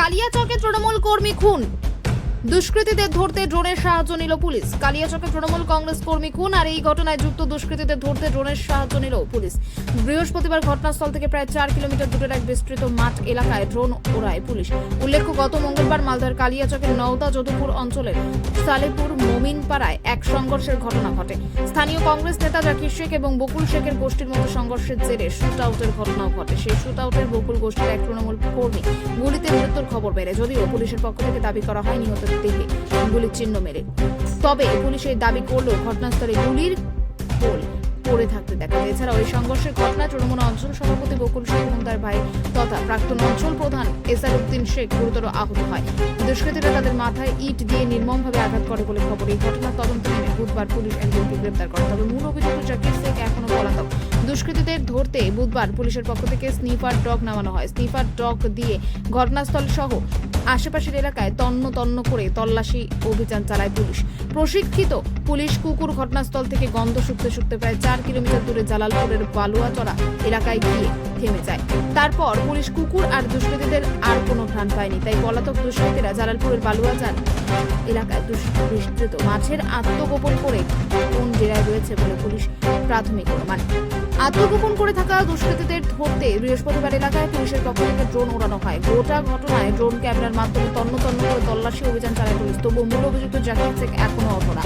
কালিয়াচকে তৃণমূল কর্মী খুন। দুষ্কৃতীদের ধরতে ড্রোনের সাহায্য নিল পুলিশ। কালিয়াচকে তৃণমূল কংগ্রেস কর্মী খুন আর এই ঘটনায় যুক্ত দুষ্কৃতীদের ধরতে ড্রোনের সাহায্য নিল পুলিশ। বৃহস্পতিবার ঘটনাস্থল থেকে প্রায় চার কিলোমিটার দূরের এক বিস্তৃত মাঠ এলাকায় ড্রোন ওড়ায় পুলিশ। উল্লেখ্য, গত মঙ্গলবার মালদার কালিয়াচকের নওদা যদুপুর অঞ্চলের সালেপুর মোমিনপাড়ায় এক সংঘর্ষের ঘটনা ঘটে। স্থানীয় কংগ্রেস নেতা জাকির শেখ এবং বকুল শেখের গোষ্ঠীর মধ্যে সংঘর্ষের জেরে শুট আউটের ঘটনাও ঘটে। সেই শুট আউটের বকুল গোষ্ঠীর এক তৃণমূল কর্মী গুলিতে মৃত্যুর খবর বেড়ে, যদিও পুলিশের পক্ষ থেকে দাবি করা হয় নিহতের দেহে গুলির চিহ্ন মেরে। তবে পুলিশ এই দাবি করলেও ঘটনাস্থলে গুলির পোল পড়ে থাকতে দেখা যায়। এছাড়াও সংঘর্ষের ঘটনা তৃণমূল অঞ্চল সভাপতি বকুল শেখ তার ভাই তথা প্রাক্তন অঞ্চল প্রধান এসার উদ্দিন শেখ গুরুতর আহত হয়। দুষ্কৃতীরা তাদের মাথায় ইট দিয়ে নির্মমভাবে আঘাত করে বলে খবর। এই ঘটনার তদন্ত নেমে বুধবার পুলিশ একজনকে গ্রেপ্তার করে। তবে মূল অভিযুক্ত জাকির শেখ এখনও পলাতক। দুষ্কৃতীদের ধরতে বুধবার পুলিশের পক্ষ থেকে স্নিপার ডগ নামানো হয়। স্নিপার ডগ দিয়ে ঘটনাস্থল সহ আশেপাশের এলাকায় তন্ন তন্ন করে তল্লাশি অভিযান চালায় পুলিশ। প্রশিক্ষিত পুলিশ কুকুর ঘটনাস্থল থেকে গন্ধ শুকতে শুকতে প্রায় চার কিলোমিটার দূরে জালালপুরের বালুয়াচড়া এলাকায় গিয়ে থেমে যায়। তারপর পুলিশ কুকুর আর দুষ্কৃতীদের আর কোনো ঘ্রাণ পায়নি। তাই পলাতক দুষ্কৃতীরা জালালপুরের বালুয়াচার এলাকায় দুষ- বিস্তৃত মাছের আত্মগোপন করে কোন জেলায় রয়েছে বলে পুলিশ প্রাথমিক অনুমান। আত্মগোপন করে থাকা দুষ্কৃতীদের ধরতে বৃহস্পতিবার এলাকায় পুলিশের পক্ষ থেকে ড্রোন ওড়ানো হয়। গোটা ঘটনায় ড্রোন ক্যামেরার মাধ্যমে তন্ন তন্ন করে তল্লাশি অভিযান চালায় পুলিশ। তবুও মূল অভিযুক্ত জাকির শেখ এখনও অধরা।